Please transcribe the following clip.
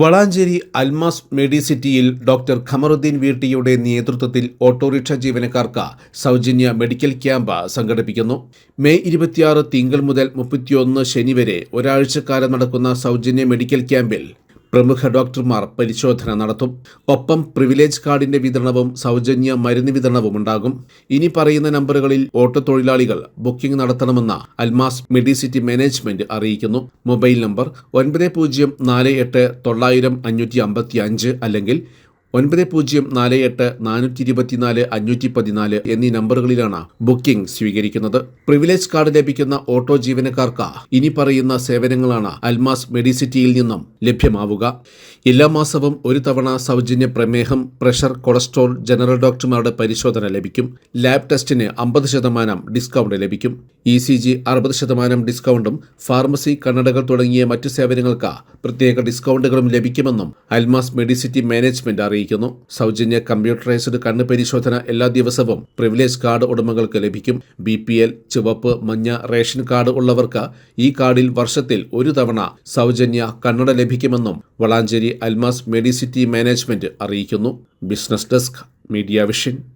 വളാഞ്ചേരി അൽമാസ് മെഡിസിറ്റിയിൽ ഡോക്ടർ ഖമറുദ്ദീൻ വീട്ടിയുടെ നേതൃത്വത്തിൽ ഓട്ടോറിക്ഷ ജീവനക്കാർക്ക് സൗജന്യ മെഡിക്കൽ ക്യാമ്പ് സംഘടിപ്പിക്കുന്നു. മെയ് ഇരുപത്തിയാറ് തിങ്കൾ മുതൽ മുപ്പത്തിയൊന്ന് ശനി വരെ ഒരാഴ്ചക്കാലം നടക്കുന്ന സൗജന്യ മെഡിക്കൽ ക്യാമ്പിൽ പ്രമുഖ ഡോക്ടർമാർ പരിശോധന നടത്തും. ഒപ്പം പ്രിവിലേജ് കാർഡിന്റെ വിതരണവും സൗജന്യ മരുന്ന് വിതരണവും ഉണ്ടാകും. ഇനി പറയുന്ന നമ്പറുകളിൽ ഓട്ടോ തൊഴിലാളികൾ ബുക്കിംഗ് നടത്തണമെന്ന അൽമാസ് മെഡിസിറ്റി മാനേജ്മെന്റ് അറിയിക്കുന്നു. മൊബൈൽ നമ്പർ ഒൻപത് പൂജ്യം നാല് എട്ട് തൊള്ളായിരം അഞ്ഞൂറ്റി അമ്പത്തി അഞ്ച് അല്ലെങ്കിൽ ഒൻപത് പൂജ്യം നാല് എട്ട് നാനൂറ്റി ഇരുപത്തിനാല് അഞ്ഞൂറ്റി പതിനാല് എന്നീ നമ്പറുകളിലാണ് ബുക്കിംഗ് സ്വീകരിക്കുന്നത്. പ്രിവിലേജ് കാർഡ് ലഭിക്കുന്ന ഓട്ടോ ജീവനക്കാർക്ക് ഇനി പറയുന്ന സേവനങ്ങളാണ് അൽമാസ് മെഡിസിറ്റിയിൽ നിന്നും ലഭ്യമാവുക. എല്ലാ മാസവും ഒരു തവണ സൗജന്യ പ്രമേഹം പ്രഷർ കൊളസ്ട്രോൾ ജനറൽ ഡോക്ടർമാരുടെ പരിശോധന ലഭിക്കും. ലാബ് ടെസ്റ്റിന് അമ്പത് ശതമാനം ഡിസ്കൗണ്ട് ലഭിക്കും. ഇ സി ജി അറുപത് ശതമാനം ഡിസ്കൗണ്ടും ഫാർമസി കണ്ണടകൾ തുടങ്ങിയ മറ്റു സേവനങ്ങൾക്ക് പ്രത്യേക ഡിസ്കൗണ്ടുകളും ലഭിക്കുമെന്നും അൽമാസ് മെഡിസിറ്റി മാനേജ്മെന്റ് അറിയിക്കുന്നു. സൗജന്യ കമ്പ്യൂട്ടറൈസ്ഡ് കണ്ണ് പരിശോധന എല്ലാ ദിവസവും പ്രിവിലേജ് കാർഡ് ഉടമകൾക്ക് ലഭിക്കും. ബി പി എൽ ചുവപ്പ് മഞ്ഞ റേഷൻ കാർഡ് ഉള്ളവർക്ക് ഈ കാർഡിൽ വർഷത്തിൽ ഒരു തവണ സൗജന്യ കണ്ണട ലഭിക്കുമെന്നും വളാഞ്ചേരി അൽമാസ് മെഡിസിറ്റി മാനേജ്മെന്റ് അറിയിക്കുന്നു. Business desk media vision.